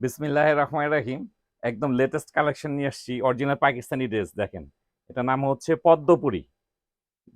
বিসমিল্লাহ রহমান রাহিম। একদম latest collection নিয়ে আসছি অরিজিনাল পাকিস্তানি ড্রেস দেখেন। এটা নাম হচ্ছে পদ্মপুরী।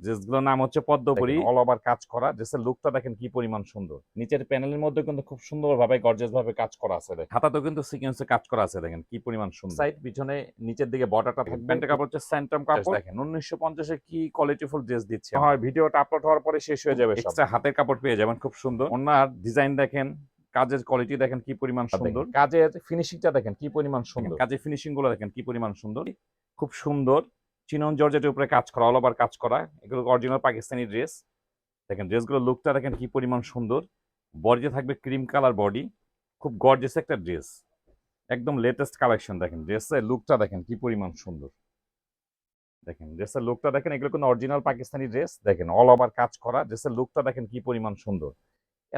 ড্রেসগুলোর নাম হচ্ছে পদ্মপুরী। অল ওভার কাজ করা ড্রেসের লুকটা দেখেন কি পরিমাণ সুন্দর। নিচের প্যানেলের মধ্যে কিন্তু খুব সুন্দরভাবে গর্জেস ভাবে কাজ করা আছে দেখেন। হাতাতেও কিন্তু সিকোয়েন্সে কাজ করা আছে দেখেন কি পরিমাণ সুন্দর। সাইড পিছনে নিচের দিকে বর্ডারটা থাকবে। প্যান্টের কাপড় হচ্ছে স্যান্টাম কাপড়। দেখেন উনিশশো পঞ্চাশে কি কোয়ালিটিফুল ড্রেস দিচ্ছে। হয় ভিডিওটা আপলোড হওয়ার পরে শেষ হয়ে যাবে এক্সট্রা হাতের কাপড় পেয়ে যাবেন খুব সুন্দর। ওনার ডিজাইন দেখেন কাজের কোয়ালিটি দেখেন কি পরিমাণ সুন্দর। কাজের ফিনিশিংটা দেখেন কি পরিমাণ সুন্দর। কাজের ফিনিশিংগুলো দেখেন কি পরিমাণ সুন্দর। খুব সুন্দর। চিনন জর্জেটের উপরে কাজ করা অল ওভার কাজ করা। এগুলো অরিজিনাল পাকিস্তানি ড্রেস দেখেন ড্রেসগুলো লুকটা দেখেন কি পরিমাণ সুন্দর। বডিতে থাকবে ক্রিম কালার বডি খুব গর্জেস একটা ড্রেস একদম লেটেস্ট কালেকশন দেখেন। ড্রেসের লুকটা দেখেন কি পরিমাণ সুন্দর। দেখেন ড্রেসের লুকটা দেখেন এগুলো কোনো অরিজিনাল পাকিস্তানি ড্রেস দেখেন অল ওভার কাজ করা। ড্রেসের লুকটা দেখেন কি পরিমাণ সুন্দর।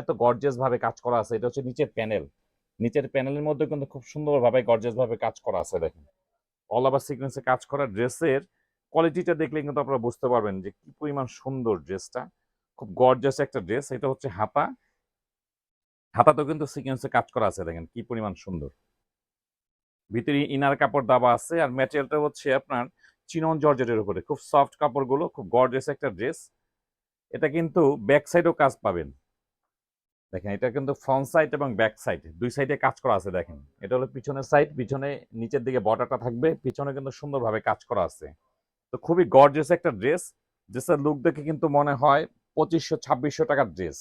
এত গর্জেস ভাবে কাজ করা আছে। এটা হচ্ছে নিচের প্যানেল নিচের প্যানেলের মধ্যে কিন্তু খুব সুন্দরভাবে গর্জেস ভাবে কাজ করা আছে, দেখেন। অল ওভার সিকোয়েন্সে কাজ করা ড্রেসের কোয়ালিটিটা দেখলে কিন্তু আপনারা বুঝতে পারবেন যে কি পরিমাণ সুন্দর ড্রেসটা খুব গর্জাস একটা ড্রেস এটা হচ্ছে হাতা। হাতাতেও কিন্তু সিকোয়েন্সে কাজ করা আছে, দেখেন কি পরিমাণ সুন্দর। ভিতরে ইনার কাপড় দাবা আছে আর ম্যাটেরিয়ালটা হচ্ছে আপনার চিনন জর্জেটের উপরে। খুব সফট কাপড়গুলো, খুব গর্জাস একটা ড্রেস এটা কিন্তু ব্যাক সাইডেও কাজ পাবেন। দেখেন, এটা কিন্তু ফ্রন্ট সাইড এবং ব্যাক সাইড দুই সাইডে কাজ করা আছে, দেখেন। এটা হলো পিছনের সাইড পিছনে নিচের দিকে বর্ডারটা থাকবে, পিছনে কিন্তু সুন্দরভাবে কাজ করা আছে। তো খুবই গর্জিয়াস একটা ড্রেস ড্রেসের লুক দেখে কিন্তু মনে হয় পঁচিশশো, ছাব্বিশশো টাকার ড্রেস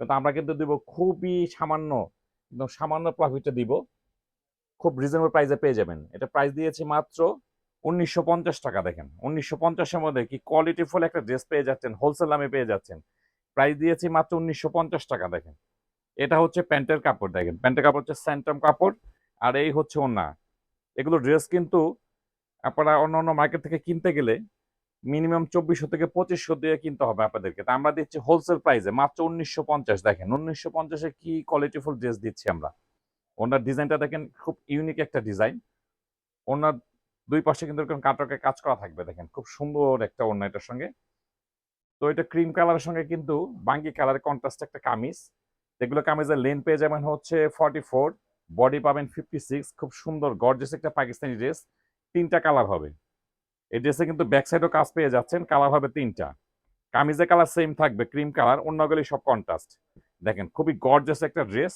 কিন্তু আমরা কিন্তু দিব খুবই সামান্য, একদম সামান্য প্রফিটে দিব। খুব রিজনেবল প্রাইসে পেয়ে যাবেন। এটা প্রাইস দিয়েছি মাত্র উনিশশো পঞ্চাশ টাকা, দেখেন। উনিশশো পঞ্চাশের মধ্যে কি কোয়ালিটিফুল একটা ড্রেস পেয়ে যাচ্ছেন হোলসেল দামে পেয়ে যাচ্ছেন। প্রাইস দিয়েছি মাত্র উনিশশো পঞ্চাশ টাকা, দেখেন। এটা হচ্ছে প্যান্টের কাপড়, দেখেন। প্যান্টের কাপড় হচ্ছে স্যান্টাম কাপড়, আর এই হচ্ছে ওনা এগুলো ড্রেস কিন্তু আপনারা অন্য অন্য মার্কেট থেকে কিনতে গেলে মিনিমাম চব্বিশশো থেকে পঁচিশশো দিয়ে কিনতে হবে আপনাদেরকে। তা আমরা দিচ্ছি হোলসেল প্রাইসে মাত্র উনিশশো পঞ্চাশ, দেখেন। উনিশশো পঞ্চাশে কি কোয়ালিটিফুল ড্রেস দিচ্ছি আমরা। ওনার ডিজাইনটা দেখেন, খুব ইউনিক একটা ডিজাইন ওনার দুই পাশে কিন্তু এরকম কাটকে কাজ করা থাকবে, দেখেন। খুব সুন্দর একটা ওড়না এটার সঙ্গে। তো এটা ক্রিম কালারের সঙ্গে কিন্তু বাঙ্গি কালারের কন্ট্রাস্ট একটা কামিজ। যেগুলো কামিজের লেন পেয়ে যাবেন হচ্ছে ফর্টি ফোর বডি পাবেন ফিফটি সিক্স খুব সুন্দর গর্জেস একটা পাকিস্তানি ড্রেস তিনটা কালার হবে। এই ড্রেসে কিন্তু ব্যাক সাইডও কাজ পেয়ে যাচ্ছেন কালার হবে তিনটা। কামিজের কালার সেম থাকবে ক্রিম কালার অন্যগুলি সব কন্ট্রাস্ট দেখেন, খুবই গর্জেস একটা ড্রেস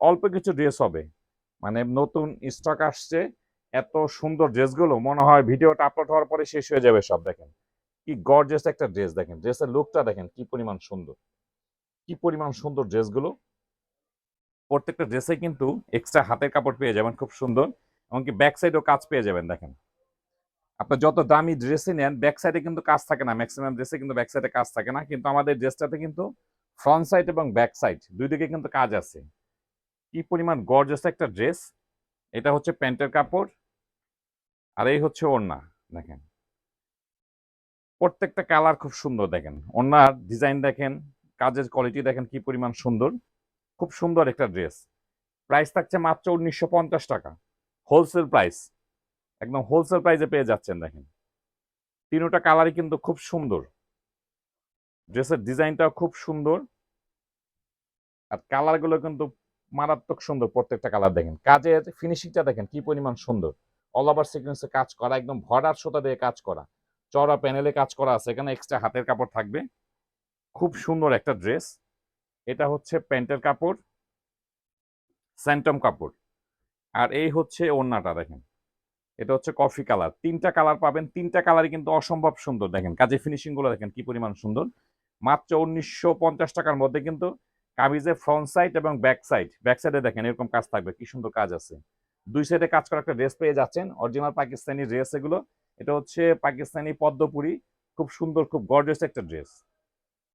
অল্প কিছু ড্রেস হবে। মানে নতুন স্টক আসছে, এত সুন্দর ড্রেসগুলো মনে হয় ভিডিওটা আপলোড হওয়ার পরে শেষ হয়ে যাবে সব, দেখেন। কি গর্জেস একটা ড্রেস দেখেন। ড্রেসের লুকটা দেখেন কি পরিমাণ সুন্দর। কি পরিমাণ সুন্দর ড্রেসগুলো প্রত্যেকটা ড্রেসে কিন্তু এক্সট্রা হাতের কাপড় পেয়ে যাবেন, খুব সুন্দর। এমনকি ব্যাক সাইডেও কাজ পেয়ে যাবেন, দেখেন। আপনার যত দামি ড্রেসই নেন ব্যাক সাইডে কিন্তু কাজ থাকে না। ম্যাক্সিমাম ড্রেসে কিন্তু ব্যাক সাইডে কাজ থাকে না। কিন্তু আমাদের ড্রেসটাতে কিন্তু ফ্রন্ট সাইড এবং ব্যাক সাইড দুই দিকে কিন্তু কাজ আছে। কি পরিমাণ গর্জেস একটা ড্রেস এটা হচ্ছে প্যান্টের কাপড়। আর এই হচ্ছে ওড়না, দেখেন। প্রত্যেকটা কালার খুব সুন্দর দেখেন। ওনার ডিজাইন দেখেন, কাজের কোয়ালিটি দেখেন কি পরিমাণ সুন্দর। খুব সুন্দর একটা ড্রেস প্রাইস থাকছে মাত্র উনিশশো পঞ্চাশ টাকা। হোলসেল প্রাইস একদম হোলসেল প্রাইসে পেয়ে যাচ্ছেন দেখেন। তিনোটা কালারই কিন্তু খুব সুন্দর। ড্রেসের ডিজাইনটাও খুব সুন্দর। আর কালারগুলো কিন্তু মারাত্মক সুন্দর প্রত্যেকটা কালার দেখেন। কাজের ফিনিশিংটা দেখেন কি পরিমাণ সুন্দর। অল ওভার সিকোয়েন্সে কাজ করা, একদম ভরার সুতা দিয়ে কাজ করা। চড়া প্যানেলে কাজ করা আছে, এখানে এক্সট্রা হাতের কাপড় থাকবে। খুব সুন্দর একটা ড্রেস এটা হচ্ছে প্যান্টের কাপড়, স্যান্টম কাপড়। আর এই হচ্ছে ওড়নাটা, দেখেন। এটা হচ্ছে কফি কালার তিনটা কালার পাবেন, তিনটা কালারই কিন্তু অসম্ভব সুন্দর, দেখেন। কাজে ফিনিশিংগুলো, দেখেন কি পরিমাণ সুন্দর। মাত্র উনিশশো পঞ্চাশ টাকার মধ্যে কিন্তু কামিজের ফ্রন্ট সাইড এবং ব্যাক সাইড ব্যাক সাইডে দেখেন এরকম কাজ থাকবে, কি সুন্দর কাজ আছে। দুই সাইডে কাজ করা একটা ড্রেস পেয়ে যাচ্ছেন অরিজিনাল পাকিস্তানি ড্রেস এগুলো। এটা হচ্ছে পাকিস্তানি পদ্মপুরি। খুব সুন্দর খুব গর্জেস একটা ড্রেস